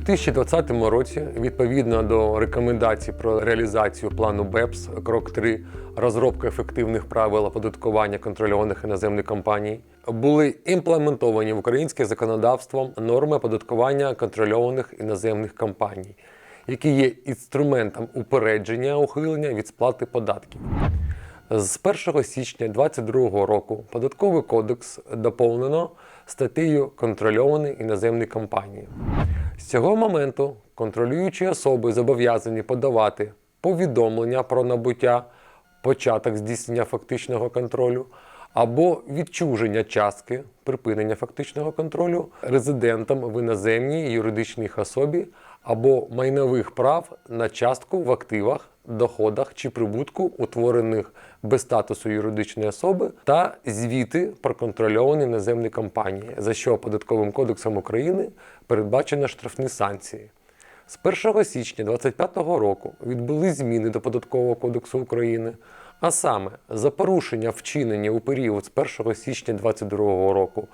2020 році, відповідно до рекомендацій про реалізацію плану БЕПС, крок 3 розробка ефективних правил оподаткування контрольованих іноземних компаній, були імплементовані в українське законодавство норми оподаткування контрольованих іноземних компаній, які є інструментом упередження ухилення від сплати податків. З 1 січня 2022 року податковий кодекс доповнено статтею контрольовані іноземні компанії. З цього моменту контролюючі особи зобов'язані подавати повідомлення про набуття, початок здійснення фактичного контролю або відчуження частки припинення фактичного контролю резидентам в іноземній юридичній особі або майнових прав на частку в активах, доходах чи прибутку, утворених без статусу юридичної особи, та звіти про контрольовані іноземні компанії, за що податковим кодексом України передбачено штрафні санкції. З 1 січня 2025 року відбули зміни до Податкового кодексу України, а саме за порушення вчинення у період з 1 січня 2022 року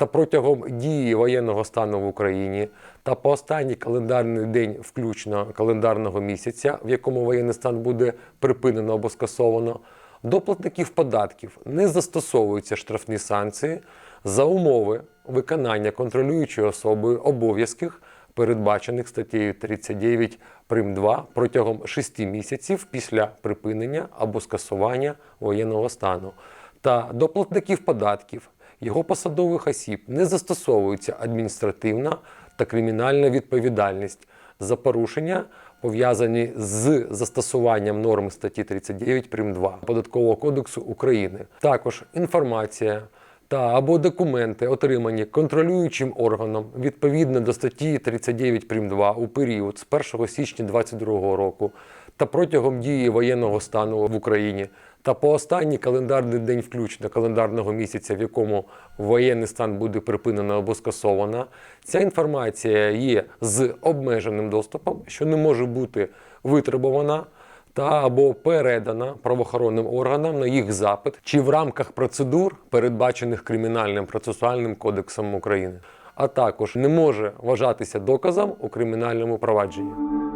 та протягом дії воєнного стану в Україні та по останній календарний день включно календарного місяця, в якому воєнний стан буде припинено або скасовано, до платників податків не застосовуються штрафні санкції за умови виконання контролюючою особою обов'язків, передбачених статтею 39 прим. 2 протягом 6 місяців після припинення або скасування воєнного стану, та до платників податків його посадових осіб не застосовується адміністративна та кримінальна відповідальність за порушення, пов'язані з застосуванням норм статті 39 прим 2 Податкового кодексу України. Також інформація та або документи, отримані контролюючим органом відповідно до статті 39 прим 2 у період з 1 січня 2022 року та протягом дії воєнного стану в Україні. Та по останній календарний день включно календарного місяця, в якому воєнний стан буде припинено або скасовано, ця інформація є з обмеженим доступом, що не може бути витребувана та або передана правоохоронним органам на їх запит чи в рамках процедур, передбачених Кримінальним процесуальним кодексом України, а також не може вважатися доказом у кримінальному провадженні.